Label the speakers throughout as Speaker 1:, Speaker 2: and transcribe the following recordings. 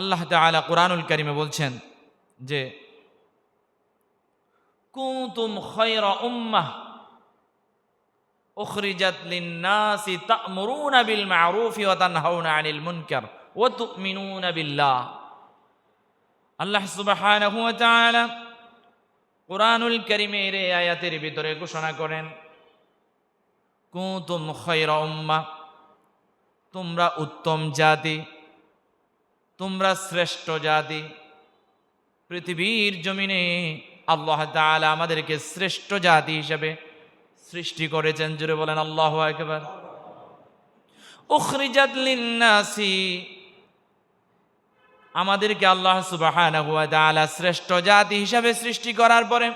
Speaker 1: আল্লাহ তাআলা কোরআনুল কারিমে বলছেন যে কুতুম খয়রা উম্মাহ বিল মা'রুফি ওয়া তানহাউনা 'আনিল মুনকার ওয়া তু'মিনুনা বিল্লাহ। আল্লাহ সুবহানাহু তাআলা কোরআনুল কারিমের এই আয়াতের ভিতরে ঘোষণা করেন কুতুম খয়রা উম্মাহ, তোমরা উত্তম জাতি তোমরা শ্রেষ্ঠ জাতি। পৃথিবীর জমিনে আল্লাহ তাআলা আমাদেরকে শ্রেষ্ঠ জাতি হিসেবে সৃষ্টি করেছেন। জুড়ে বলেন, আল্লাহ একবার উখরিজাত লিন্নাসি। আমাদেরকে আল্লাহ সুবহানাহু ওয়া তাআলা শ্রেষ্ঠ জাতি হিসাবে সৃষ্টি করার পরে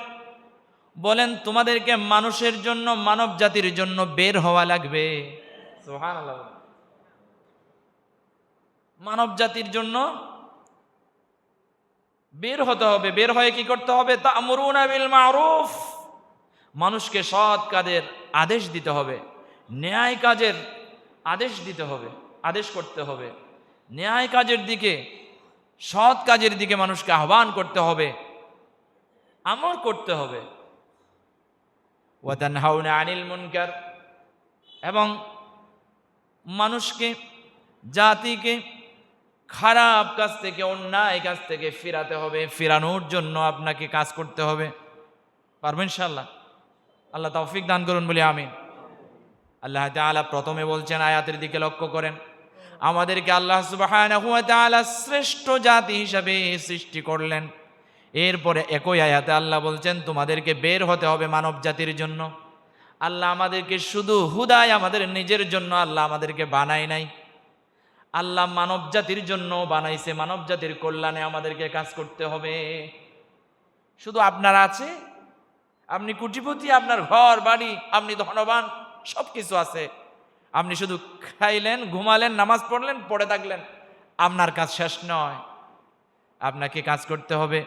Speaker 1: বলেন, তোমাদেরকে মানুষের জন্য মানব জাতির জন্য বের হওয়া লাগবে। সুবহানাল্লাহ। মানব জাতির জন্য বের হতে হবে। বের হয়ে কি করতে হবে? তা'মুরুনা বিল মারুফ। মানুষকে সৎ কাজের আদেশ দিতে হবে। ন্যায় কাজের আদেশ দিতে হবে। আদেশ করতে হবে। ন্যায় কাজের দিকে, সৎ কাজের দিকে মানুষকে আহ্বান করতে হবে। আমর করতে হবে। ওয়াতানহাউনা আনিল মুনকার। এবং মানুষকে, জাতিকে খারাপ কাজ থেকে, অন্যায় কাজ থেকে ফিরাতে হবে। ফিরানোর জন্য আপনাকে কাজ করতে হবে। পারবেন ইনশাল্লাহ আল্লাহ তৌফিক দান করুন বলি আমিন। আল্লাহ তাআলা প্রথমে বলছেন, আয়াতের দিকে লক্ষ্য করেন। আমাদেরকে আল্লাহ তাআলা শ্রেষ্ঠ জাতি হিসাবে সৃষ্টি করলেন। এরপরে একই আয়াতে আল্লাহ বলছেন, তোমাদেরকে বের হতে হবে মানব জাতির জন্য। আল্লাহ আমাদেরকে শুধু হুদায় আমাদের নিজের জন্য আল্লাহ আমাদেরকে বানায় নাই। আল্লাহ মানব জাতির জন্য বানাইছে। মানব জাতির কল্যাণে আমাদেরকে কাজ করতে হবে। শুধু আপনার আছে, আপনি কুটিপতি, আপনার ঘর, বাড়ি, আপনি ধনবান সব কিছু আছে। আপনি শুধু খাইলেন, ঘুমালেন, নামাজ পড়লেন, পড়ে থাকলেন, আপনার কাজ শেষ নয়। আপনাকে কাজ করতে হবে।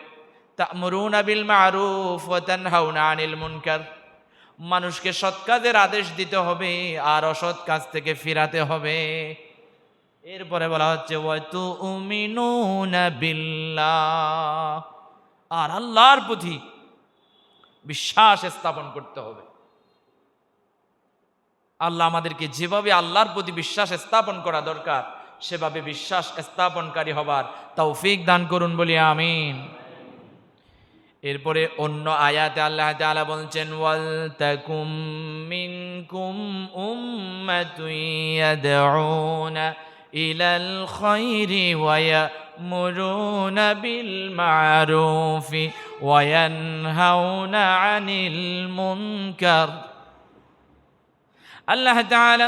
Speaker 1: মুনকার। মানুষকে সৎ কাজের আদেশ দিতে হবে আর অসৎ কাজ থেকে ফিরাতে হবে। এরপরে বলা হচ্ছে আর আল্লাহর প্রতি বিশ্বাস স্থাপন করতে হবে। আল্লাহ আমাদেরকে যেভাবে আল্লাহর প্রতি বিশ্বাস স্থাপন করা দরকার, সেভাবে বিশ্বাস স্থাপনকারী হবার তৌফিক দান করুন বলি আমিন। এরপরে অন্য আয়াতে আল্লাহ তাআলা বলছেন ওয়াল তাকুম মিনকুম উম্মাতুন ইয়াদউনা। ইয়ামুরুনা বিল মারুফি ওয়া ইয়ানহাউনা আনিল মুনকার। আল্লাহ তাআলা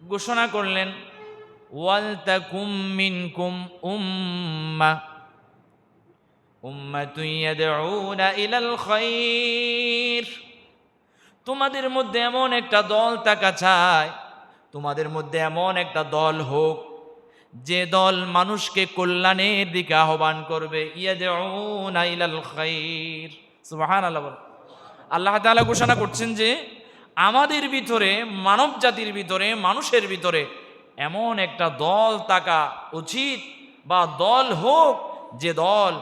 Speaker 1: ঘোষণা করলেন, ওয়াল তাকুম মিনকুম উম্মাহ উম্মাতুন ইয়াদউনা ইলাল খায়র তোমাদের মধ্যে এমন একটা দল থাকা চায় তোমাদের মধ্যে এমন একটা দল হোক, যে দল মানুষকে কল্যাণের দিকে আহ্বান করবে। আল্লাহ তাআলা ঘোষণা করছেন যে, আমাদের ভিতরে, মানব জাতির ভিতরে, মানুষের ভিতরে এমন একটা দল থাকা উচিত বা দল হোক, যে দল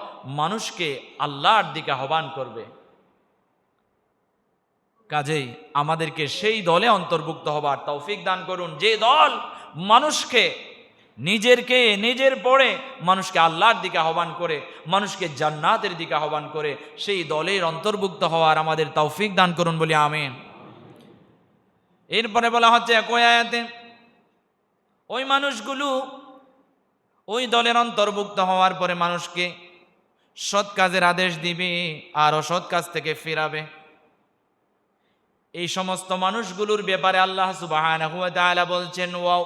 Speaker 1: মানুষকে আল্লাহর দিকে আহ্বান করবে। কাজেই আমাদেরকে সেই দলে অন্তর্ভুক্ত হবার তৌফিক দান করুন। যে দল মানুষকে নিজেরকে, নিজের পরে মানুষকে আল্লাহর দিকে আহ্বান করে, মানুষকে জান্নাতের দিকে আহ্বান করে, সেই দলের অন্তর্ভুক্ত হওয়ার আমাদের তৌফিক দান করুন বলি আমিন। এরপরে বলা হচ্ছে, একই আয়াতে, ওই মানুষগুলো ওই দলের অন্তর্ভুক্ত হওয়ার পরে মানুষকে সৎ কাজের আদেশ দিবে আর অসৎ কাজ থেকে ফিরাবে। এই সমস্ত মানুষগুলোর ব্যাপারে আল্লাহ তাআলা বলছেন ওয়া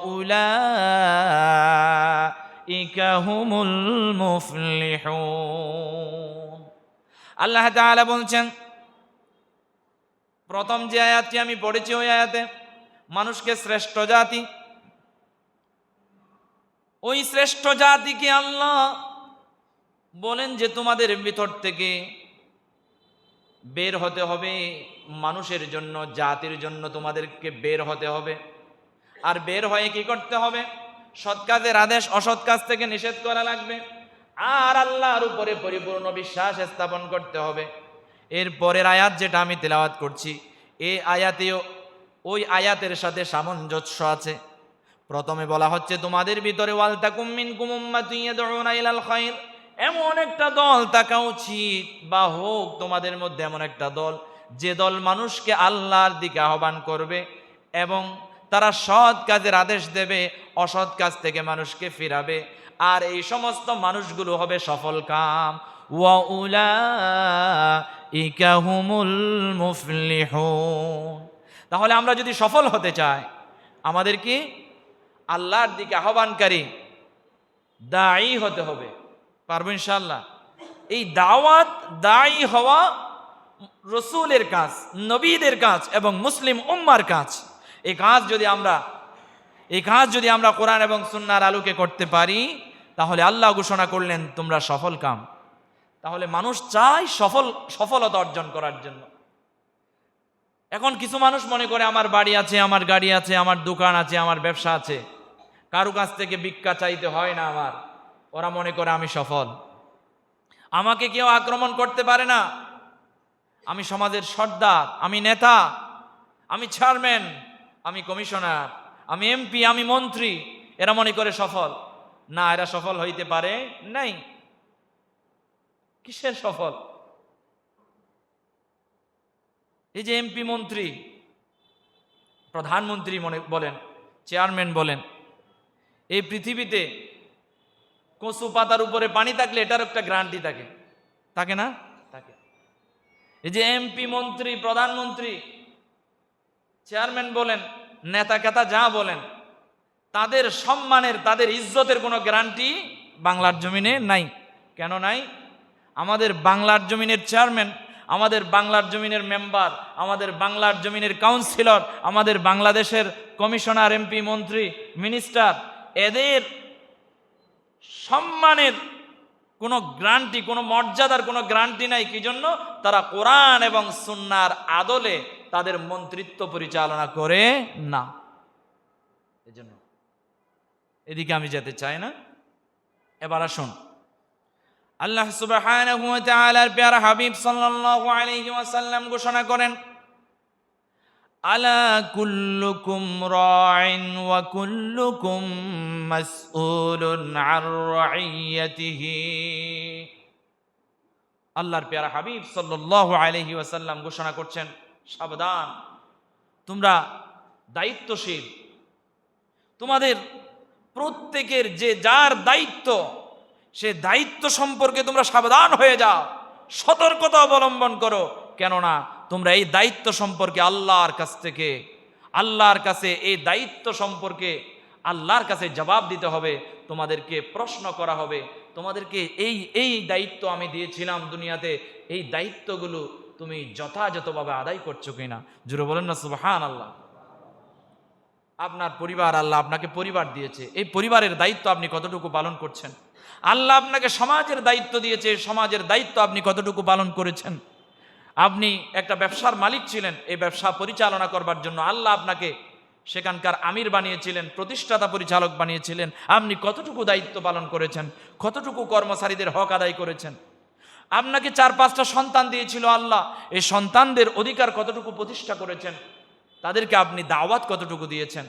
Speaker 1: মুফলিহুন। আল্লাহ তাআলা বলছেন, প্রথম যে আয়াতটি আমি পড়েছি ওই আয়াতে মানুষকে শ্রেষ্ঠ জাতি, ওই শ্রেষ্ঠ জাতিকে আল্লাহ বলেন যে তোমাদের ভিতর থেকে বের হতে হবে মানুষের জন্য, জাতির জন্য তোমাদেরকে বের হতে হবে। আর বের হয়ে কি করতে হবে? সৎ কাজের আদেশ, অসৎ কাজ থেকে নিষেধ করা লাগবে। আর আল্লাহর উপরে পরিপূর্ণ বিশ্বাস স্থাপন করতে হবে। এর পরের আয়াত যেটা আমি তেলাওয়াত করছি এই আয়াতেও ওই আয়াতের সাথে সামঞ্জস্য আছে। প্রথমে বলা হচ্ছে, তোমাদের ভিতরে, ওয়াল তাকুম মিনকুম উম্মাতুন ইয়াদউনা ইলাল খায়র এমন একটা দল থাকা উচিত, বা হোক তোমাদের মধ্যে এমন একটা দল, যে দল মানুষকে আল্লাহর দিকে আহ্বান করবে এবং তারা সৎ কাজের আদেশ দেবে, অসৎ কাজ থেকে মানুষকে ফিরাবে। আর এই সমস্ত মানুষগুলো হবে সফল কাম। ওয়াউলাইকা হুমুল মুফলিহুন। তাহলে আমরা যদি সফল হতে চাই, আমাদের কি? আল্লাহর দিকে আহ্বানকারী দায়ী হতে হবে। পারব ইনশাল্লাহ এই দাওয়াত দায়ী হওয়া রসুলের কাজ, নবীদের কাজ এবং মুসলিম উম্মার কাজ। এই কাজ যদি আমরা, এই কাজ যদি আমরা কোরআন এবং সুন্নার আলোকে করতে পারি, তাহলে আল্লাহ ঘোষণা করলেন, তোমরা সফল কাম। তাহলে মানুষ চায় সফল, সফলতা অর্জন করার জন্য। এখন কিছু মানুষ মনে করে, আমার বাড়ি আছে, আমার গাড়ি আছে, আমার দোকান আছে, আমার ব্যবসা আছে। কারও কাছ থেকে ভিক্ষা চাইতে হয় না আমার। ওরা মনে করে আমি সফল। আমাকে কেউ আক্রমণ করতে পারে না। আমি সমাজের সর্দার, আমি নেতা, আমি চেয়ারম্যান, আমি কমিশনার, আমি এমপি, আমি মন্ত্রী, এরা মনে করে সফল। না, এরা সফল হইতে পারে নাই। কিসের সফল? এই যে এমপি মন্ত্রী, প্রধানমন্ত্রী মনে বলেন, চেয়ারম্যান বলেন, এই পৃথিবীতে কচু পাতার উপরে পানি থাকলে এটার একটা গ্রান্টি থাকে। থাকে না? থাকে। এই যে এমপি মন্ত্রী, প্রধানমন্ত্রী চেয়ারম্যান বলেন, নেতা কেতা যা বলেন, তাদের সম্মানের, তাদের ইজ্জতের কোনো গ্যারান্টি বাংলার জমিনে নাই। কেন নাই? আমাদের বাংলার জমিনের চেয়ারম্যান আমাদের বাংলার জমিনের মেম্বার আমাদের বাংলার জমিনের কাউন্সিলর আমাদের বাংলাদেশের কমিশনার এমপি মন্ত্রী মিনিস্টার এদের সম্মানের কোনো গ্রান্টি, কোনো মর্যাদার কোনো গ্রান্টি নাই। কি জন্য? তারা কোরআন এবং সুন্নার আদলে তাদের মন্ত্রিত্ব পরিচালনা করে না। এজন্য এদিকে আমি যেতে চাই না। এবার আসুন। আল্লাহ তাআলার প্যারা হাবিব সাল্লাল্লাহু আলাইহি ওয়াসাল্লাম ঘোষণা করেন আলা কুল্লুকুম রাইন ওয়া কুল্লুকুম মাসউলুন রাইয়াতিহি। আল্লাহর পেয়ারা হাবিব সাল্লাল্লাহু আলাইহি ওয়াসাল্লাম ঘোষণা করছেন, সাবধান, তোমরা দায়িত্বশীল। তোমাদের প্রত্যেকের যে যার দায়িত্ব, সে দায়িত্ব সম্পর্কে তোমরা সাবধান হয়ে যাও, সতর্কতা অবলম্বন করো। কেননা তোমরা এই দায়িত্ব সম্পর্কে আল্লাহর কাছ থেকে, আল্লাহর কাছে এই দায়িত্ব সম্পর্কে আল্লাহর কাছে জবাব দিতে হবে, তোমাদেরকে প্রশ্ন করা হবে। তোমাদেরকে এই এই দায়িত্ব আমি দিয়েছিলাম দুনিয়াতে, এই দায়িত্বগুলো তুমি যথাযথভাবে আদায় করছ কিনা? জুড়ে বলেন না সুবহান আল্লাহ আপনার পরিবার, আল্লাহ আপনাকে পরিবার দিয়েছে। এই পরিবারের দায়িত্ব আপনি কতটুকু পালন করছেন? আল্লাহ আপনাকে সমাজের দায়িত্ব দিয়েছে, সমাজের দায়িত্ব আপনি কতটুকু পালন করেছেন? আপনি একটা ব্যবসার মালিক ছিলেন, এই ব্যবসা পরিচালনা করবার জন্য আল্লাহ আপনাকে সেখানকার আমির বানিয়েছিলেন, প্রতিষ্ঠাতা পরিচালক বানিয়েছিলেন, আপনি কতটুকু দায়িত্ব পালন করেছেন, কতটুকু কর্মচারীদের হক আদায় করেছেন? আপনাকে চার পাঁচটা সন্তান দিয়েছিল আল্লাহ, এই সন্তানদের অধিকার কতটুকু প্রতিষ্ঠা করেছেন, তাদেরকে আপনি দাওয়াত কতটুকু দিয়েছেন?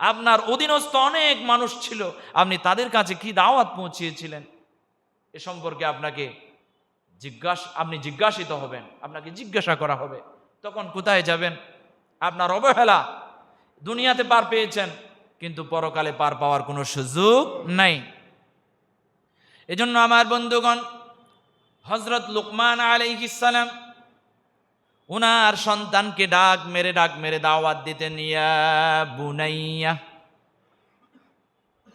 Speaker 1: আপনার অধীনস্থ অনেক মানুষ ছিল, আপনি তাদের কাছে কি দাওয়াত পৌঁছিয়েছিলেন? এ সম্পর্কে আপনাকে জিজ্ঞাসা, আপনি জিজ্ঞাসিত হবেন, আপনাকে জিজ্ঞাসা করা হবে, তখন কোথায় যাবেন? আপনার অবহেলা। দুনিয়াতে পার পেয়েছেন, কিন্তু পরকালে পার পাওয়ার কোনো সুযোগ নাই। এজন্য আমার বন্ধুগণ হজরত লুকমান আলাইহিসালাম উনার সন্তানকে ডাক মেরে ডাক মেরে দাওয়াত দিতেন, ইয়া বুনাইয়া,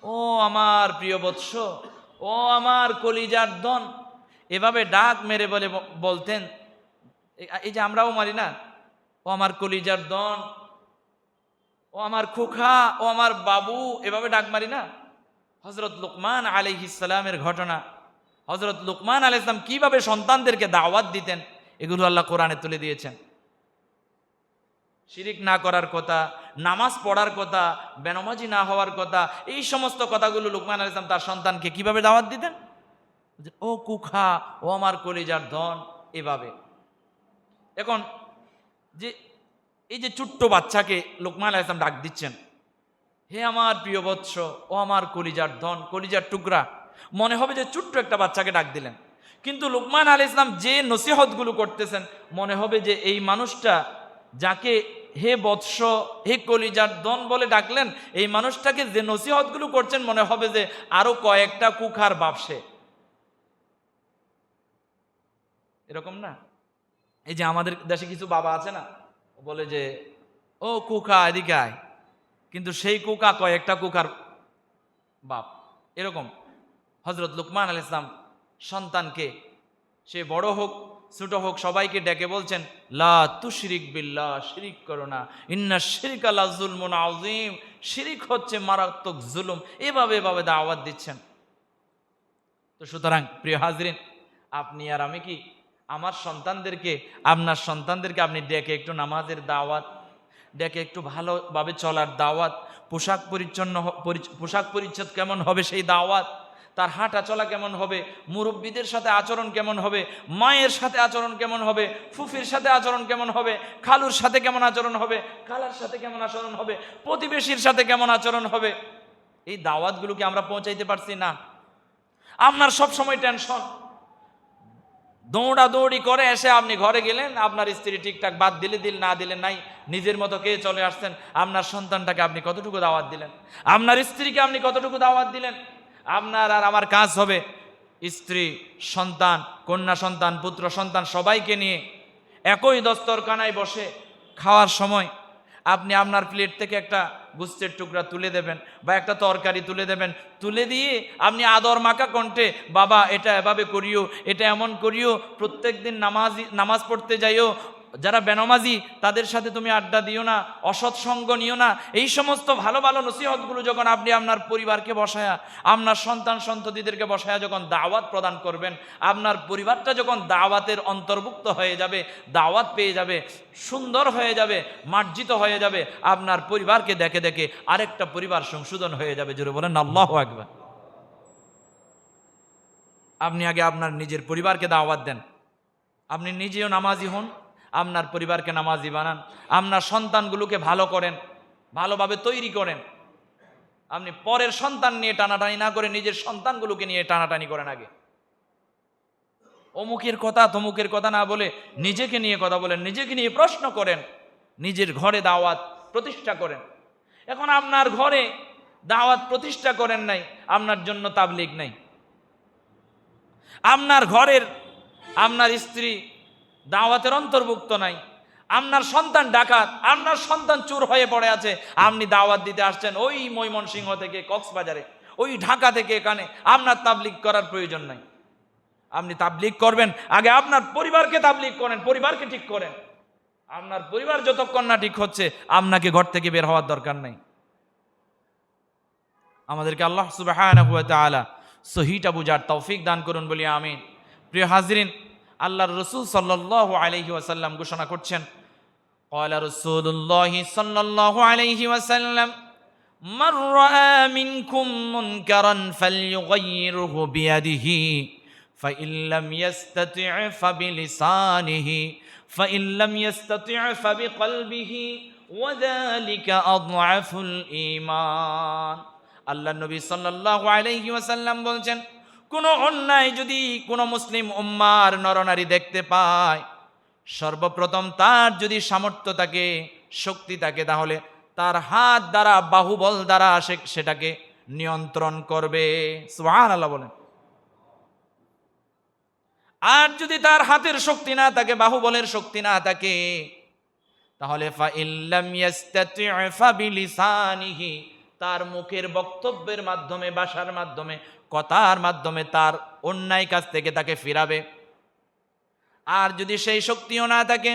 Speaker 1: ও আমার প্রিয় বৎস, ও আমার কলিজার ধন এভাবে ডাক মেরে বলে বলতেন। এই যে আমরাও মারি না? ও আমার কলিজার দন, ও আমার খুখা, ও আমার বাবু, এভাবে ডাক মারি না? হজরত লুকমান আলাইহিসালামের ঘটনা। হজরত লুকমান আলাইহিস সালাম কীভাবে সন্তানদেরকে দাওয়াত দিতেন, এগুলো আল্লাহ কোরআনে তুলে দিয়েছেন। শিরিক না করার কথা, নামাজ পড়ার কথা, বেনমাজি না হওয়ার কথা, এই সমস্ত কথাগুলো লুকমান আল ইসলাম তার সন্তানকে কীভাবে দাওয়াত দিতেন? ও কুখা, ও আমার কলিজার ধন, এভাবে। এখন যে, এই যে ছোট্ট বাচ্চাকে লোকমান ইসলাম ডাক দিচ্ছেন, হে আমার প্রিয় বৎস, ও আমার কলিজার ধন, কলিজার টুকরা। মনে হবে যে ছোট্ট একটা বাচ্চাকে ডাক দিলেন। কিন্তু লোকমান আল ইসলাম যে নসিহতগুলো করতেছেন, মনে হবে যে এই মানুষটা যাকে হে বৎস, হে কলিজার ধন বলে ডাকলেন, এই মানুষটাকে যে নসিহতগুলো করছেন, মনে হবে যে আরও কয়েকটা কুখার বাপসে। এরকম না? এই যে আমাদের দেশে কিছু বাবা আছে না বলে যে, ও কুকা, এদিকে আয়। কিন্তু সেই কুকা কয়েকটা কুকার বাপ। এরকম। হজরত লুকমান আল ইসলাম সন্তানকে, সে বড় হোক, ছোট হোক, সবাইকে ডেকে বলছেন, লা তু শিরিক বিল্লাহ, শিরিক করো না। ইন্না শিরিক আল্লাহ জুলমুন আজিম শিরিক হচ্ছে মারাত্মক জুলুম। এভাবে এভাবে দাওয়াত দিচ্ছেন। তো সুতরাং, প্রিয় হাজরিন, আপনি আর আমি কি আমার সন্তানদেরকে, আপনার সন্তানদেরকে আপনি ডেকে একটু নামাজের দাওয়াত, ডেকে একটু ভালোভাবে চলার দাওয়াত, পোশাক পরিচ্ছন্ন পোশাক পরিচ্ছদ কেমন হবে সেই দাওয়াত, তার হাঁটা চলা কেমন হবে, মুরব্বীদের সাথে আচরণ কেমন হবে, মায়ের সাথে আচরণ কেমন হবে, ফুফির সাথে আচরণ কেমন হবে, খালুর সাথে কেমন আচরণ হবে, খালার সাথে কেমন আচরণ হবে, প্রতিবেশীর সাথে কেমন আচরণ হবে, এই দাওয়াতগুলোকে আমরা পৌঁছাইতে পারছি না। আপনার সব সময় টেনশন। দৌড়াদৌড়ি করে এসে আপনি ঘরে গেলেন, আপনার স্ত্রী ঠিকঠাক বাদ দিলে দিল, না দিলে নাই, নিজের মতো কে চলে আসছেন, আপনার সন্তানটাকে আপনি কতটুকু দাওয়াত দিলেন, আপনার স্ত্রীকে আপনি কতটুকু দাওয়াত দিলেন, আপনার আর আমার কাজ হবে, স্ত্রী, সন্তান, কন্যা সন্তান, পুত্র সন্তান সবাইকে নিয়ে একই দস্তরখানায় বসে খাওয়ার সময় আপনি আপনার প্লেট থেকে একটা গুস্তের টুকরা তুলে দেবেন বা একটা তরকারি তুলে দেবেন, তুলে দিয়ে আপনি আদর মাকা কণ্ঠে, বাবা, এটা এভাবে করিও, এটা এমন করিও প্রত্যেক দিন নামাজ নামাজ পড়তে যাইও যারা বেনমাজি, তাদের সাথে তুমি আড্ডা দিও না, অসৎ সঙ্গ নিও না। এই সমস্ত ভালো ভালো নসিহতগুলো যখন আপনি আপনার পরিবারকে বসায়া, আপনার সন্তান, সন্ততিদেরকে বসায়া যখন দাওয়াত প্রদান করবেন, আপনার পরিবারটা যখন দাওয়াতের অন্তর্ভুক্ত হয়ে যাবে, দাওয়াত পেয়ে যাবে, সুন্দর হয়ে যাবে, মার্জিত হয়ে যাবে, আপনার পরিবারকে দেখে দেখে আরেকটা পরিবার সংশোধন হয়ে যাবে। জোরে বলেন, আল্লাহ একবার আপনি আগে আপনার নিজের পরিবারকে দাওয়াত দেন। আপনি নিজেও নামাজি হন আপনার পরিবারকে নামাজি বানান। আপনার সন্তানগুলোকে ভালো করেন, ভালোভাবে তৈরি করেন। আপনি পরের সন্তান নিয়ে টানাটানি না করে নিজের সন্তানগুলোকে নিয়ে টানাটানি করেন আগে। অমুকের কথা, তমুকের কথা না বলে নিজেকে নিয়ে কথা বলেন, নিজেকে নিয়ে প্রশ্ন করেন, নিজের ঘরে দাওয়াত প্রতিষ্ঠা করেন। এখন আপনার ঘরে দাওয়াত প্রতিষ্ঠা করেন নাই, আপনার জন্য তাবলিগ নাই। আপনার ঘরের, আপনার স্ত্রী দাওয়াতের অন্তর্ভুক্ত নাই। আপনার সন্তান ডাকাত, আপনার সন্তান চোর হয়ে পড়ে আছে, আপনি দাওয়াত দিতে আসছেন ওই ময়মনসিংহ থেকে কক্সবাজারে, ওই ঢাকা থেকে এখানে, আপনার তাবলিগ করার প্রয়োজন নাই। আপনি তাবলিগ করবেন, আগে আপনার পরিবারকে তাবলিগ করেন, পরিবারকে ঠিক করেন। আপনার পরিবার যতক্ষণ না ঠিক হচ্ছে, আপনাকে ঘর থেকে বের হওয়ার দরকার নাই। আমাদেরকে আল্লাহ তাআলা সহিটা বুঝার তৌফিক দান করুন বলি, আমিন। প্রিয় হাজরিন আল্লাহর রসুল সাল্লাল্লাহু আলাইহি ওয়াসাল্লাম ঘোষণা করছেন قال رسول الله صلى الله عليه وسلم من رأى منكم منكرا فليغيره بيده فإن لم يستطع فبلسانه فإن لم يستطع فبقلبه وذلك أضعف الإيمان আল্লাহ নবী সাল্লাল্লাহু আলাইহি ওয়াসাল্লাম বলছেন কোন অন্যায় যদি কোনো মুসলিম উম্মার নরনারী দেখতে পায়, সর্বপ্রথম তার যদি সামর্থ্য থাকে, শক্তি থাকে, তাহলে তার হাত দ্বারা, বাহুবল দ্বারা সে সেটাকে নিয়ন্ত্রণ করবে। সুবহান আল্লাহ বলেন। আর যদি তার হাতের শক্তি না থাকে, বাহুবলের শক্তি না থাকে, তাহলে তার মুখের বক্তব্যের মাধ্যমে ভাষার মাধ্যমে কথার মাধ্যমে তার অন্যায় কাছ থেকে তাকে ফিরাবে। আর যদি সেই শক্তিও না থাকে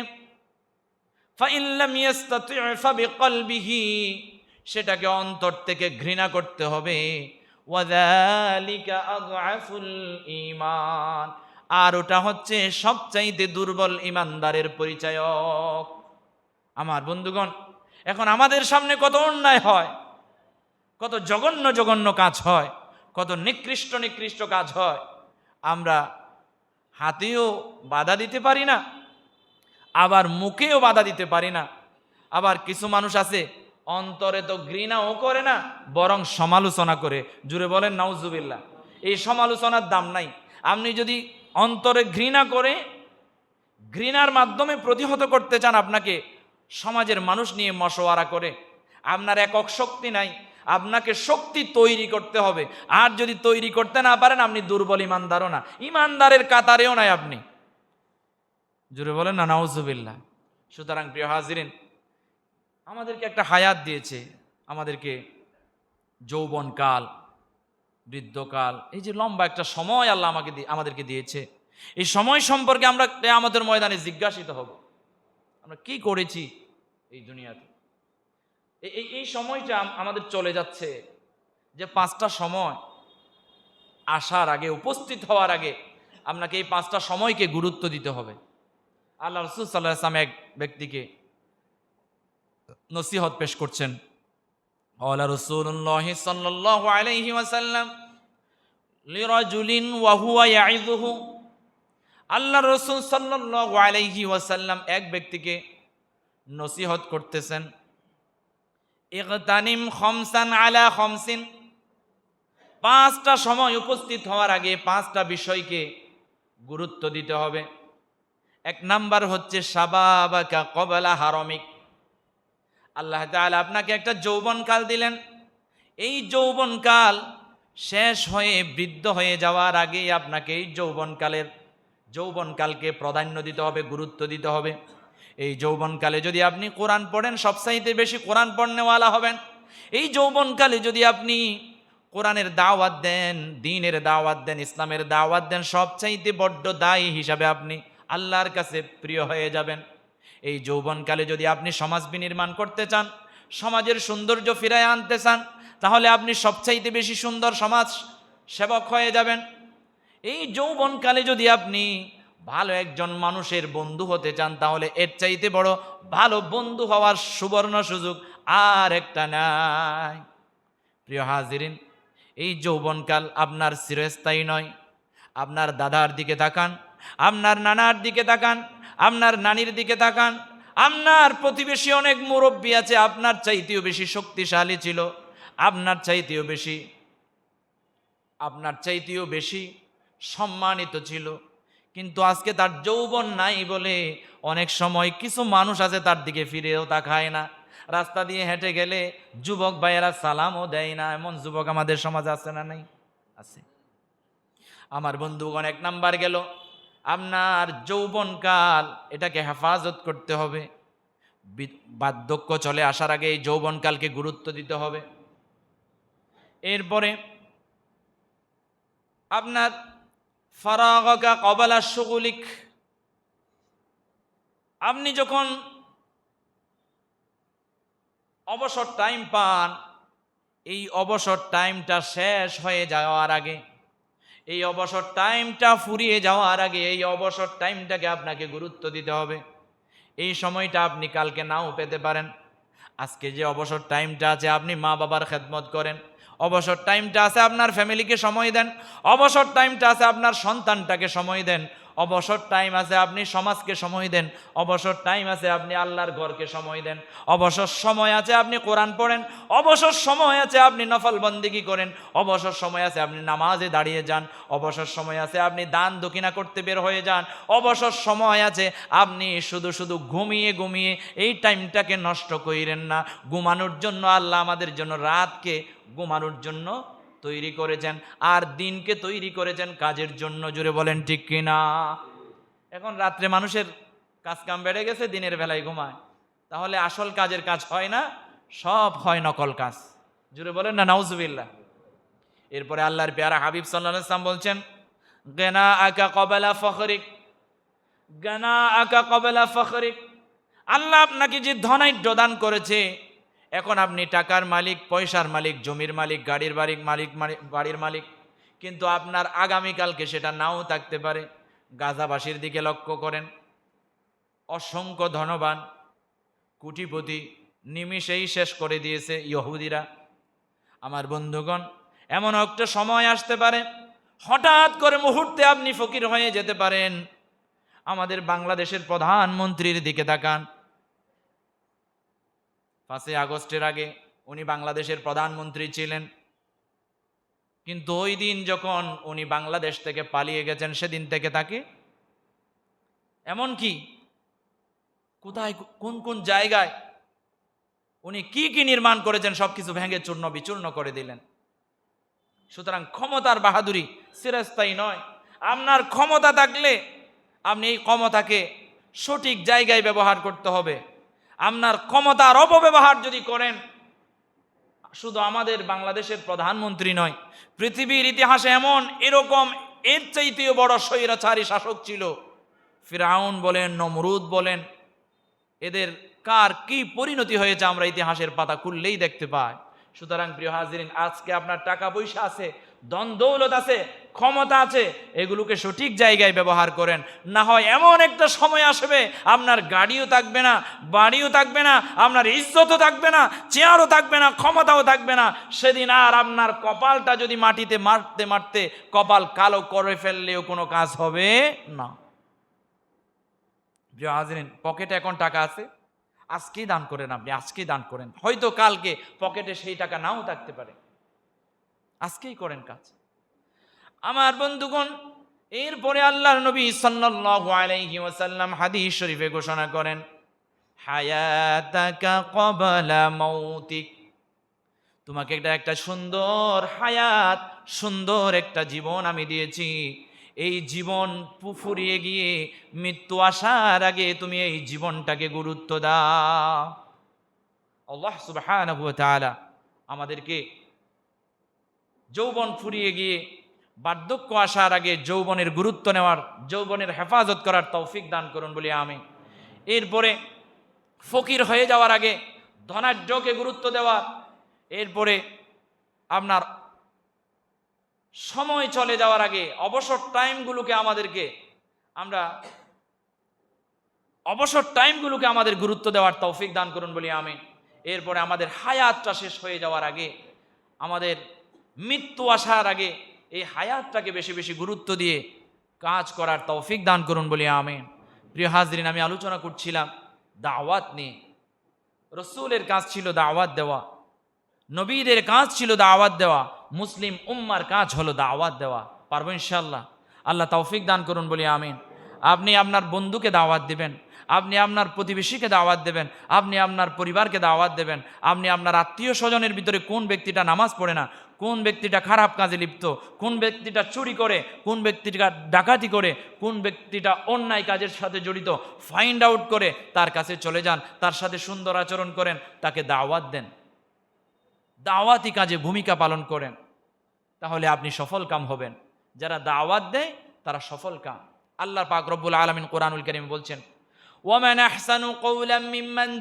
Speaker 1: সেটাকে অন্তর থেকে ঘৃণা করতে হবে। ঈমান, আর ওটা হচ্ছে সবচাইতে দুর্বল ইমানদারের পরিচায়ক। আমার বন্ধুগণ, এখন আমাদের সামনে কত অন্যায় হয়, কত জঘন্য জঘন্য কাজ হয়। কত নিকৃষ্ট নিকৃষ্ট কাজ হয়। আমরা হাতেও বাধা দিতে পারি না, আবার মুখেও বাধা দিতে পারি না। আবার কিছু মানুষ আছে, অন্তরে তো ঘৃণাও করে না, বরং সমালোচনা করে। জুড়ে বলেন নাউজুবিল্লা এই সমালোচনার দাম নাই। আপনি যদি অন্তরে ঘৃণা করে, ঘৃণার মাধ্যমে প্রতিহত করতে চান আপনাকে, সমাজের মানুষ নিয়ে মশওয়ারা করে। আপনার একক শক্তি নাই আপনাকে শক্তি তৈরি করতে হবে। আর যদি তৈরি করতে না পারেন, আপনি দুর্বল ইমানদারও না। ইমানদারের কাতারেও নাই আপনি। জুড়ে বলেন না, নাউজুবিল্লাহ। সুতরাং প্রিয় হাজিরিন, আমাদেরকে একটা হায়াত দিয়েছে। আমাদেরকে যৌবনকাল, বৃদ্ধকাল, এই যে লম্বা একটা সময় আল্লাহ আমাকে আমাদেরকে দিয়েছে। এই সময় সম্পর্কে আমরা আমাদের ময়দানে জিজ্ঞাসিত হব। আমরা কি করেছি এই দুনিয়াতে? এই- এই সময়টা আমাদের চলে যাচ্ছে যে পাঁচটা সময় আসার আগে, উপস্থিত হওয়ার আগে আপনাকে এই পাঁচটা সময়কে গুরুত্ব দিতে হবে। আল্লাহ রসুল সাল্লাহ আসলাম এক ব্যক্তিকে নসিহত পেশ করছেন। আল্লাহ রসুল্লাহ সাল্লাহ আলাইহি ওয়াসাল্লাম লিরাজুলিন ওয়াহুয়া ইয়াইযুহু আল্লাহ রসুল সাল্লাহ আলাইহি ওয়াসাল্লাম এক ব্যক্তিকে নসিহত করতেছেন। ইগতানিম খমসান আলা খমসিন। পাঁচটা সময় উপস্থিত হওয়ার আগে পাঁচটা বিষয়কে গুরুত্ব দিতে হবে। এক নাম্বার হচ্ছে সাবাবাকা কবলা হারমিক। আল্লাহ তাআলা আপনাকে একটা যৌবনকাল দিলেন। এই যৌবনকাল শেষ হয়ে বৃদ্ধ হয়ে যাওয়ার আগেই আপনাকে এই যৌবনকালের যৌবনকালকে প্রাধান্য দিতে হবে, গুরুত্ব দিতে হবে। এই যৌবনকালে যদি আপনি কোরআন পড়েন সবসাইতে বেশি কোরআন পড়নেওয়ালা হবেন। এই যৌবনকালে যদি আপনি কোরআনের দাওয়াত দেন, দিনের দাওয়াত দেন, ইসলামের দাওয়াত দেন, সবচাইতে বড্ড দায়ী হিসাবে আপনি আল্লাহর কাছে প্রিয় হয়ে যাবেন। এই যৌবনকালে যদি আপনি সমাজ বিনির্মাণ করতে চান, সমাজের সৌন্দর্য ফিরায় আনতে চান, তাহলে আপনি সবচাইতে বেশি সুন্দর সমাজ সেবক হয়ে যাবেন। এই যৌবনকালে যদি আপনি ভালো একজন মানুষের বন্ধু হতে চান, তাহলে এর চাইতে বড় ভালো বন্ধু হওয়ার সুবর্ণ সুযোগ আর একটা নাই। প্রিয় হাজিরিন, এই যৌবনকাল আপনার চিরস্থায়ী নয়। আপনার দাদার দিকে তাকান, আপনার নানার দিকে তাকান, আপনার নানির দিকে তাকান, আপনার প্রতিবেশী অনেক মুরব্বী আছে, আপনার চাইতেও বেশি শক্তিশালী ছিল, আপনার চাইতেও বেশি, আপনার চাইতেও বেশি সম্মানিত ছিল। কিন্তু আজকে তার যৌবন নাই বলে অনেক সময় কিছু মানুষ আছে তার দিকে ফিরেও তাকায় না। রাস্তা দিয়ে হেঁটে গেলে যুবক ভাইয়েরা সালামও দেয় না। এমন যুবক আমাদের সমাজে আছে না নাই? আছে। আমার বন্ধুগণ, এক নাম্বার গেল, আপনার যৌবনকাল, এটাকে হেফাজত করতে হবে। বার্ধক্য চলে আসার আগে এই যৌবনকালকে গুরুত্ব দিতে হবে। এরপরে আপনার ফারাগা কবালা সুগুলিক আপনি যখন অবসর টাইম পান, এই অবসর টাইমটা শেষ হয়ে যাওয়ার আগে, এই অবসর টাইমটা ফুরিয়ে যাওয়ার আগে, এই অবসর টাইমটাকে আপনাকে গুরুত্ব দিতে হবে। এই সময়টা আপনি কালকে নাও পেতে পারেন। আজকে যে অবসর টাইমটা আছে, আপনি মা বাবার খেদমত করেন। অবসর টাইমটা আছে আপনার ফ্যামিলিকে সময় দেন। অবসর টাইমটা আছে আপনার সন্তানটাকে সময় দেন। অবসর টাইম আছে আপনি সমাজকে সময় দেন। অবসর টাইম আছে আপনি আল্লাহর ঘরকে সময় দেন। অবসর সময় আছে আপনি কোরআন পড়েন। অবসর সময় আছে আপনি নফল বন্দিগি করেন। অবসর সময় আছে আপনি নামাজে দাঁড়িয়ে যান। অবসর সময় আছে আপনি দান দক্ষিণা করতে বের হয়ে যান। অবসর সময় আছে আপনি শুধু শুধু ঘুমিয়ে ঘুমিয়ে এই টাইমটাকে নষ্ট করিলেন না। ঘুমানোর জন্য আল্লাহ আমাদের জন্য রাতকে ঘুমানোর জন্য তৈরি করেছেন আর দিনকে তৈরি করেছেন কাজের জন্য জুড়ে বলেন ঠিক কিনা? এখন রাত্রে মানুষের কাজ কাম বেড়ে গেছে, দিনের বেলায় ঘুমায়। তাহলে আসল কাজের কাজ হয় না, সব হয় নকল কাজ। জুড়ে বলেন না, নাউজুবিল্লাহ। এরপরে আল্লাহর পেয়ারা হাবিব সাল্লাহ ইসলাম বলছেন গেনা আকা কবেলা ফখরিক গেনা আকা কবেলা ফখরিক, আল্লাহ আপনাকে যে ধনাঢ্য দান করেছে এখন আপনি টাকার মালিক, পয়সার মালিক, জমির মালিক, গাড়ির বাড়ির মালিক বাড়ির মালিক। কিন্তু আপনার আগামীকালকে সেটা নাও থাকতে পারে। গাজাবাসীর দিকে লক্ষ্য করেন। অসংখ্য ধনবান, কুটিপতি, নিমিষেই শেষ করে দিয়েছে ইহুদিরা। আমার বন্ধুগণ, এমন একটা সময় আসতে পারে, হঠাৎ করে মুহূর্তে আপনি ফকির হয়ে যেতে পারেন। আমাদের বাংলাদেশের প্রধানমন্ত্রীর দিকে তাকান। পাঁচই আগস্টের আগে উনি বাংলাদেশের প্রধানমন্ত্রী ছিলেন। কিন্তু ওই দিন যখন উনি বাংলাদেশ থেকে পালিয়ে গেছেন, সেদিন থেকে তাকে এমন কি কোথায়, কোন কোন জায়গায় উনি কি কি নির্মাণ করেছেন, সবকিছু ভেঙে চূর্ণ বিচূর্ণ করে দিলেন। সুতরাং ক্ষমতার বাহাদুরি চিরস্থায়ী নয়। আপনার ক্ষমতা থাকলে আপনি এই ক্ষমতাকে সঠিক জায়গায় ব্যবহার করতে হবে। আপনার ক্ষমতার অপব্যবহার যদি করেন, শুধু আমাদের বাংলাদেশের প্রধানমন্ত্রী নয়, পৃথিবীর ইতিহাসে এমন এরকম এর চাইতেও বড় স্বৈরাচারী শাসক ছিল। ফিরাউন বলেন, নমরুদ বলেন, এদের কার কি পরিণতি হয়েছে আমরা ইতিহাসের পাতা খুললেই দেখতে পাই। সুতরাং প্রিয় হাজিরিন, আজকে আপনার টাকা পয়সা আছে দন দৌলত আছে ক্ষমতা আছে, এগুলোকে সঠিক জায়গায় ব্যবহার করেন। না হয় এমন একটা সময় আসবে, আপনার গাড়িও থাকবে না, বাড়িও থাকবে না, আপনার ইজ্জতও থাকবে না, চেয়ারও থাকবে না, ক্ষমতাও থাকবে না। সেদিন আর আপনার কপালটা যদি মাটিতে মারতে মারতে কপাল কালো করে ফেললেও কোনো কাজ হবে না। প্রিয় হাজরিন, পকেটে এখন টাকা আছে? আজকেই দান করেন আপনি, আজকেই দান করেন। হয়তো কালকে পকেটে সেই টাকা নাও থাকতে পারে। আজকেই করেন কাজ। আমার বন্ধুগণ, এরপরে আল্লাহর নবী সাল্লাল্লাহু আলাইহি ওয়াসাল্লাম হাদিস শরীফে ঘোষণা করেন, হায়াতাকা ক্বাবলা মাউতিক। তোমাকে একটা একটা সুন্দর হায়াত, সুন্দর একটা জীবন আমি দিয়েছি। এই জীবন ফুরিয়ে গিয়ে মৃত্যু আসার আগে তুমি এই জীবনটাকে গুরুত্ব দাও। আল্লাহ আমাদেরকে যৌবন ফুরিয়ে গিয়ে বার্ধক্য আসার আগে যৌবনের গুরুত্ব নেওয়ার, যৌবনের হেফাজত করার তৌফিক দান করুন বলি আমি এরপরে ফকির হয়ে যাওয়ার আগে ধনাঢ্যকে গুরুত্ব দেওয়া এরপরে আপনার সময় চলে যাওয়ার আগে অবসর টাইমগুলোকে আমাদেরকে আমরা অবসর টাইমগুলোকে আমাদের গুরুত্ব দেওয়ার তৌফিক দান করুন বলি আমি এরপরে আমাদের হায়াতটা শেষ হয়ে যাওয়ার আগে আমাদের মৃত্যু আসার আগে এই হায়াতটাকে বেশি বেশি গুরুত্ব দিয়ে কাজ করার তৌফিক দান করুন বলি আমি প্রিয় হাজরিন, আমি আলোচনা করছিলাম দাওয়াত নিয়ে। রসুলের কাজ ছিল দাওয়াত দেওয়া, নবীদের কাজ ছিল দাওয়াত দেওয়া, মুসলিম উম্মার কাজ হলো দাওয়াত দেওয়া। পারব ইনশাল্লাহ আল্লাহ তৌফিক দান করুন বলি আমিন। আপনি আপনার বন্ধুকে দাওয়াত দিবেন, আপনি আপনার প্রতিবেশীকে দাওয়াত দেবেন, আপনি আপনার পরিবারকে দাওয়াত দেবেন, আপনি আপনার আত্মীয় স্বজনের ভিতরে কোন ব্যক্তিটা নামাজ পড়ে না কোন ব্যক্তিটা খারাপ কাজে লিপ্ত, কোন ব্যক্তিটা চুরি করে, কোন ব্যক্তিটা ডাকাতি করে, কোন ব্যক্তিটা অন্যায় কাজের সাথে জড়িত ফাইন্ড আউট করে তার কাছে চলে যান, তার সাথে সুন্দর আচরণ করেন, তাকে দাওয়াত দেন। দাওয়াতি কাজে ভূমিকা পালন করেন। তাহলে আপনি সফল কাম হবেন। যারা দাওয়াত দেয়, তারা সফল কাম। আল্লাহ পাক রব্বুল আলমিন কোরআনুল করিম বলছেন ওয়ামান আহসানু কওলাম মিম্মান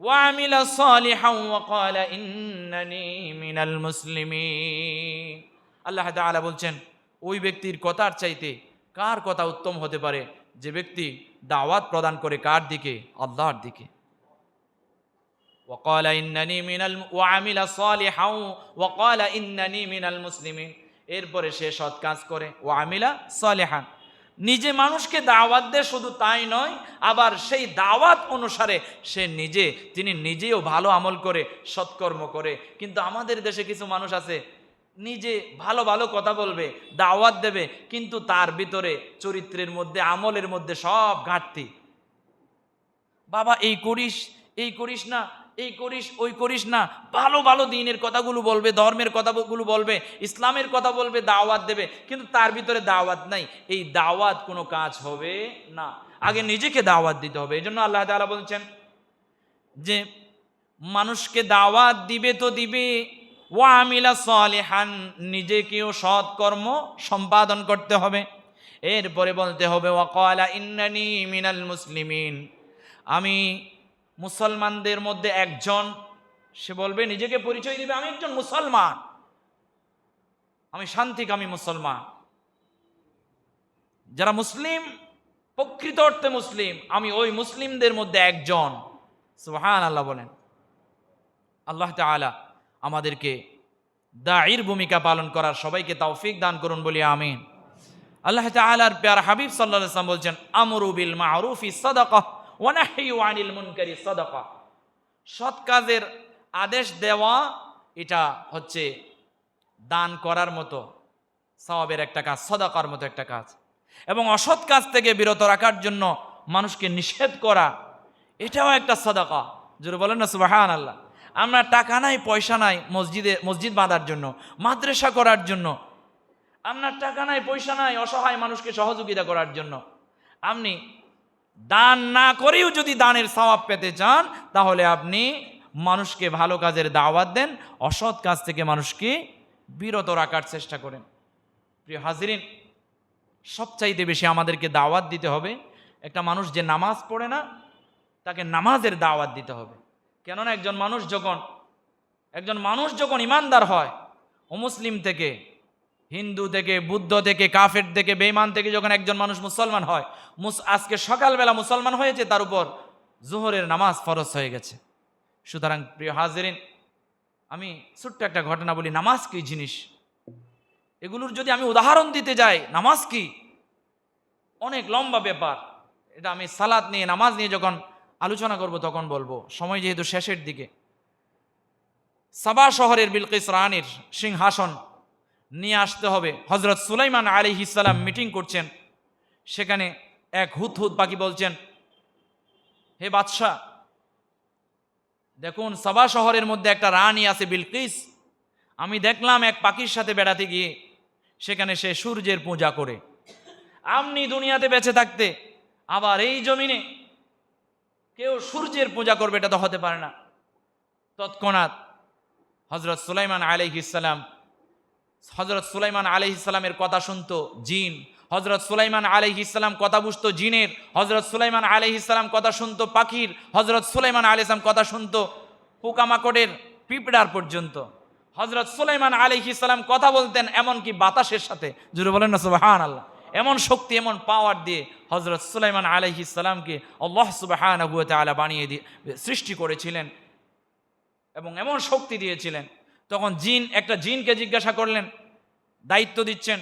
Speaker 1: وعمل صالحا وقال إنني من المسلمين আল্লাহ তাআলা বলছেন ওই ব্যক্তির কথার চাইতে কার কথা উত্তম হতে পারে যে ব্যক্তি দাওয়াত প্রদান করে কার দিকে আল্লাহর দিকে وقال إنني من الم... وعمل صالحا وقال إنني من المسلمين এরপরে সে সৎ কাজ করে ও আমিলা সলেহান নিজে মানুষকে দাওয়াত দেয় শুধু তাই নয়, আবার সেই দাওয়াত অনুসারে সে নিজে তিনি নিজেও ভালো আমল করে, সৎকর্ম করে। কিন্তু আমাদের দেশে কিছু মানুষ আছে, নিজে ভালো ভালো কথা বলবে, দাওয়াত দেবে, কিন্তু তার ভিতরে চরিত্রের মধ্যে, আমলের মধ্যে সব ঘাটতি। বাবা, এই করিস এই করিস না এই করিস, ওই করিস না। ভালো ভালো দিনের কথাগুলো বলবে, ধর্মের কথাগুলো বলবে, ইসলামের কথা বলবে, দাওয়াত দেবে। কিন্তু তার ভিতরে দাওয়াত নাই। এই দাওয়াত কোনো কাজ হবে না। আগে নিজেকে দাওয়াত দিতে হবে। এই জন্য আল্লাহ তাআলা বলছেন যে, মানুষকে দাওয়াত দিবে তো দিবে। ওয়ামিলা সলেহান, নিজেকেও সৎকর্ম সম্পাদন করতে হবে। এরপরে বলতে হবে ওয়াকালা ইন্নানি মিনাল মুসলিমিন। আমি মুসলমানদের মধ্যে একজন, সে বলবে, নিজেকে পরিচয় দিবে, আমি একজন মুসলমান। আমি শান্তিকামী মুসলমান। যারা মুসলিম, প্রকৃত অর্থে মুসলিম, আমি ওই মুসলিমদের মধ্যে একজন। সুহান আল্লাহ বলেন। আল্লাহ তাআলা আমাদেরকে দায়ের ভূমিকা পালন করার সবাইকে তৌফিক দান করুন বলি আমিন। আল্লাহ তাআলার প্যার হাবিব ওয়াসাল্লাম বলছেন, আমরু বিল মা'রুফি সাদাকাহ মুনকারি সৎ কাজের আদেশ দেওয়া, এটা হচ্ছে দান করার মতো, সওয়াবের একটা কাজ, সদাকার মতো একটা কাজ। এবং অসৎ কাজ থেকে বিরত রাখার জন্য মানুষকে নিষেধ করা, এটাও একটা সদাকা। জোরে বলেন না সুবাহান আল্লাহ আমরা টাকা নাই, পয়সা নাই, মসজিদে, মসজিদ বাঁধার জন্য, মাদ্রাসা করার জন্য আপনার টাকা নাই, পয়সা নাই, অসহায় মানুষকে সহযোগিতা করার জন্য, আপনি দান না করেও যদি দানের সওয়াব পেতে চান, তাহলে আপনি মানুষকে ভালো কাজের দাওয়াত দেন, অসৎ কাজ থেকে মানুষকে বিরত রাখার চেষ্টা করেন। প্রিয় হাজিরিন, সবচাইতে বেশি আমাদেরকে দাওয়াত দিতে হবে, একটা মানুষ যে নামাজ পড়ে না, তাকে নামাজের দাওয়াত দিতে হবে। কেননা একজন মানুষ যখন, একজন মানুষ যখন ইমানদার হয় অমুসলিম থেকে হিন্দু থেকে, বুদ্ধ থেকে, কাফের থেকে বেইমান থেকে যখন একজন মানুষ মুসলমান হয়, মুস, আজকে সকালবেলা মুসলমান হয়েছে, তার উপর জোহরের নামাজ ফরজ হয়ে গেছে। সুতরাং প্রিয় হাজরিন, আমি ছোট্ট একটা ঘটনা বলি, নামাজ কি জিনিস? এগুলোর যদি আমি উদাহরণ দিতে যাই, নামাজ কি? অনেক লম্বা ব্যাপার। এটা আমি সালাদ নিয়ে, নামাজ নিয়ে যখন আলোচনা করব, তখন বলব, সময় যেহেতু শেষের দিকে। সাবা শহরের বিলকিস রানীর সিংহাসন নিয়ে আসতে হবে। হজরত সুলাইমান আলী ইসালাম মিটিং করছেন। সেখানে এক হুত হুত পাখি বলছেন, হে বাদশাহ, দেখুন, সাবা শহরের মধ্যে একটা রানী আছে বিলকিস। আমি দেখলাম এক পাখির সাথে বেড়াতে গিয়ে সেখানে সে সূর্যের পূজা করে। আপনি দুনিয়াতে বেঁচে থাকতে আবার এই জমিনে কেউ সূর্যের পূজা করবে, এটা তো হতে পারে না। তৎক্ষণাৎ হজরত সুলাইমান আলাইহ ইসালাম হজরত সুলাইমান আলাইহ ইসলামের কথা শুনতো জিন। হজরত সুলাইমান আলাইহ ইসলাম কথা বুঝতো জিনের। হজরত সুলাইমান আলাইহ ইসলাম কথা শুনতো পাখির। হজরত সুলাইমান আলাইহ ইসলাম কথা শুনতো পোকামাকড়ের পিঁপড়ার পর্যন্ত। হজরত সুলাইমান আলাইহ ইসলাম কথা বলতেন এমনকি বাতাসের সাথে। জুড়ে বলেন না সুবাহান আল্লাহ এমন শক্তি, এমন পাওয়ার দিয়ে হজরত সুলাইমান আলাইহ ইসলামকে আল্লাহ সুবাহান তালা বানিয়ে দিয়ে সৃষ্টি করেছিলেন এবং এমন শক্তি দিয়েছিলেন। তখন জিন, একটা জিনকে জিজ্ঞাসা করলেন, দায়িত্ব দিচ্ছেন।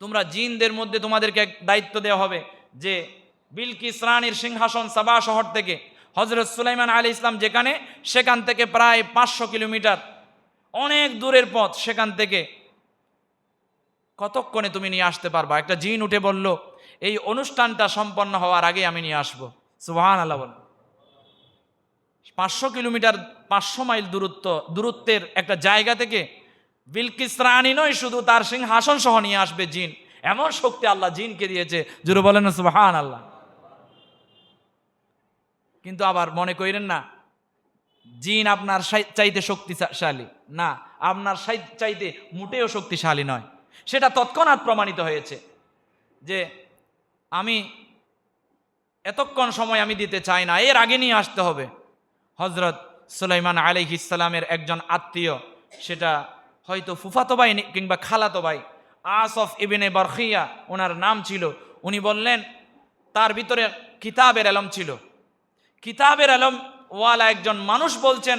Speaker 1: তোমরা জিনদের মধ্যে তোমাদেরকে দায়িত্ব দেওয়া হবে যে, বিলকিস রানীর সিংহাসন সাবা শহর থেকে হজরত সুলাইমান আলী ইসলাম যেখানে, সেখান থেকে প্রায় পাঁচশো কিলোমিটার, অনেক দূরের পথ সেখান থেকে কতক্ষণে তুমি নিয়ে আসতে পারবা? একটা জিন উঠে বলল, এই অনুষ্ঠানটা সম্পন্ন হওয়ার আগে আমি নিয়ে আসব। সুবাহান আল্লাহ বল পাঁচশো কিলোমিটার পাঁচশো মাইল দূরত্ব, দূরত্বের একটা জায়গা থেকে বিলকিস রানী নয়, শুধু তার সিংহাসন সহ নিয়ে আসবে জিন। এমন শক্তি আল্লাহ জিনকে দিয়েছে, জুরু বলেন না সুবাহান আল্লাহ কিন্তু আবার মনে করেন না, জিন আপনার চাইতে শক্তিশালী। না, আপনার চাইতে মোটেও শক্তিশালী নয়। সেটা তৎক্ষণাৎ প্রমাণিত হয়েছে যে আমি এতক্ষণ সময় আমি দিতে চাই না, এর আগে নিয়ে আসতে হবে। হজরত সুলাইমান আলিহ ইসলামের একজন আত্মীয়, সেটা হয়তো ফুফাতো ভাই কিংবা খালাতো ভাই, আসফ ইবিনে বরখিয়া, ওনার নাম ছিল। উনি বললেন, তার ভিতরে কিতাবের আলম ছিল। কিতাবের আলম ওয়ালা একজন মানুষ বলছেন,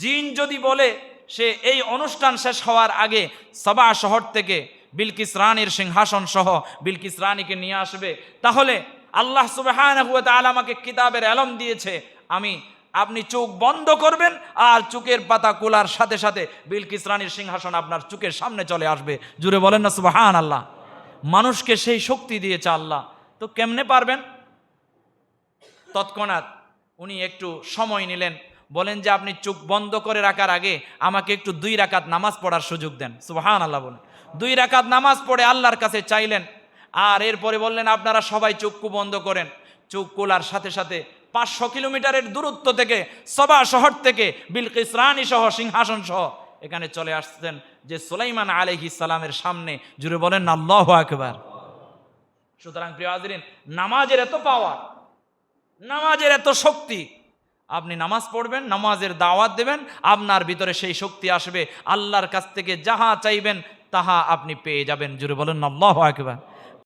Speaker 1: জিন যদি বলে সে এই অনুষ্ঠান শেষ হওয়ার আগে সবা শহর থেকে বিলকিস রানীর সিংহাসন সহ বিলকিস রানীকে নিয়ে আসবে, তাহলে আল্লাহ সুবহানাহু ওয়া তাআলা আমাকে কিতাবের আলম দিয়েছে। আমি আপনি চোখ বন্ধ করবেন আর চোখের পাতা কোলার সাথে সাথে বিলকিস রানীর সিংহাসন আপনার চোখের সামনে চলে আসবে। জুড়ে বলেন না সুবহান আল্লাহ মানুষকে সেই শক্তি দিয়েছে আল্লাহ। তো কেমনে পারবেন? তৎক্ষণাৎ উনি একটু সময় নিলেন। বলেন যে, আপনি চোখ বন্ধ করে রাখার আগে আমাকে একটু দুই রাকাত নামাজ পড়ার সুযোগ দেন। সুবাহান আল্লাহ বলেন। দুই রাকাত নামাজ পড়ে আল্লাহর কাছে চাইলেন। আর এরপরে বললেন, আপনারা সবাই চক্ষু বন্ধ করেন। চোখ কোলার সাথে সাথে পাঁচশো কিলোমিটারের দূরত্ব থেকে, সবা শহর থেকে বিলকিস রানী সহ, সিংহাসন সহ এখানে চলে আসতেন যে সুলাইমান আলহিস সালামের সামনে। জুড়ে বলেন, আল্লাহ আকবার। সুতরাং প্রিয় হাজরিন, নামাজের এত পাওয়ার নামাজের এত শক্তি, আপনি নামাজ পড়বেন, নামাজের দাওয়াত দেবেন, আপনার ভিতরে সেই শক্তি আসবে, আল্লাহর কাছ থেকে যাহা চাইবেন, তাহা আপনি পেয়ে যাবেন। জুড়ে বলেন, আল্লাহ একবার